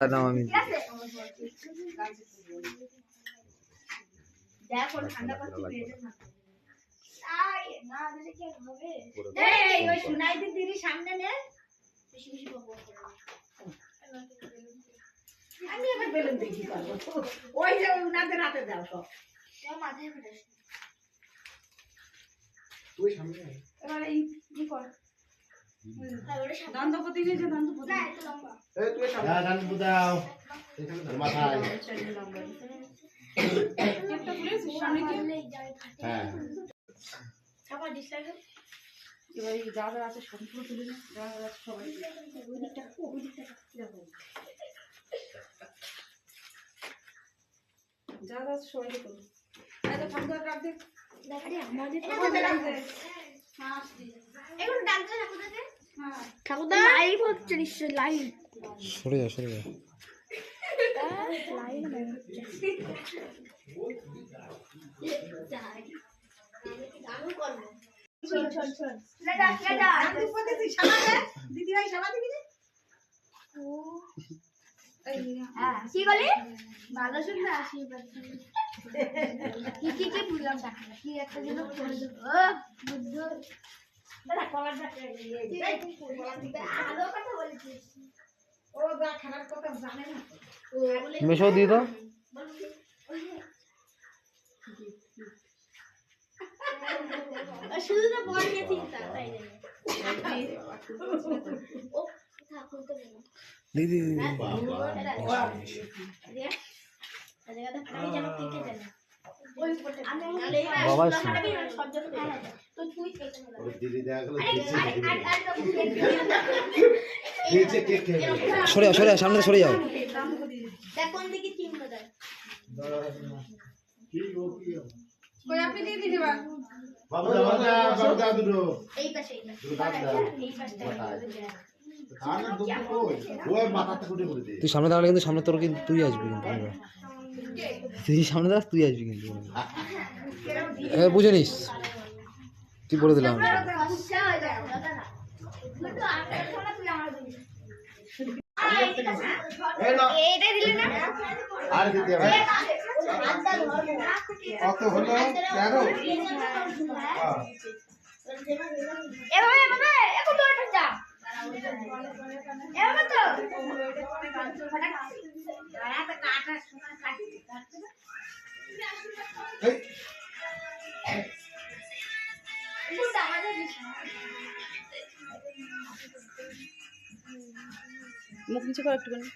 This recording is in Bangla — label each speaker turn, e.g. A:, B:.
A: দাম আমি।
B: আমি এবার বেলুন ওই যে ওনাদের হাতে দাও
C: মাথায়
D: তুই সামনে।
C: এবার এই কি কর।
B: এবার এই যা যা আছে সম্পূর্ণ তুলে নে আছে সবাই
C: ওই দিকটা ওই দিকটা
B: দেখো যা যা আছে সবাইকে করো। এই ঠাকুর ডাক দে
C: দেখা যায় আমাদের
B: ঠাকুরদা ডাক দে
C: ঠাকুরদা লাইভ হচ্ছে নিশ্চয় লাইভ
A: সরে যা সরে যা
C: লাইভ আমি করব শোন শোন শোন লেডা লেডা
B: দন্তপতি তুই সামা দে দিদি ভাই সামা দিবি
C: কি বলি ভালো শুনতে আসি কি কি কি বুঝলাম না কি একটা ও বুদ্ধ।
A: মেশো দিয়ে দাও।
C: শুধু তো বল নিয়ে তাই ও
A: দিদি বাবা। সরে যাও সরে যাও সামনে সরে যাও।
C: কোন দিকে চিহ্ন দেয়
B: কই আপনি দিয়ে দিদি বা
D: বাবু দাও বাবু দাও বাবু দাও দুটো।
C: এই পাশে এই পাশে।
D: দুটো দাও দাও।
C: এই পাশটা
D: খাওয়ানোর দুটো কই? ওই মাথাটা কুটে করে দে।
A: তুই সামনে দাঁড়ালে কিন্তু সামনে তোর কিন্তু তুই আসবি কিন্তু তুই সামনে দাঁড়াস তুই আসবি কিন্তু। এ বুঝে নিস। তুই বলে দিলাম
D: কত হলো তেরো।
C: এভাবে এভাবে এখন তো ওঠা যা এভাবে তো।
D: এই,
C: কোনটা
B: মুখ নিচে কর একটুখানি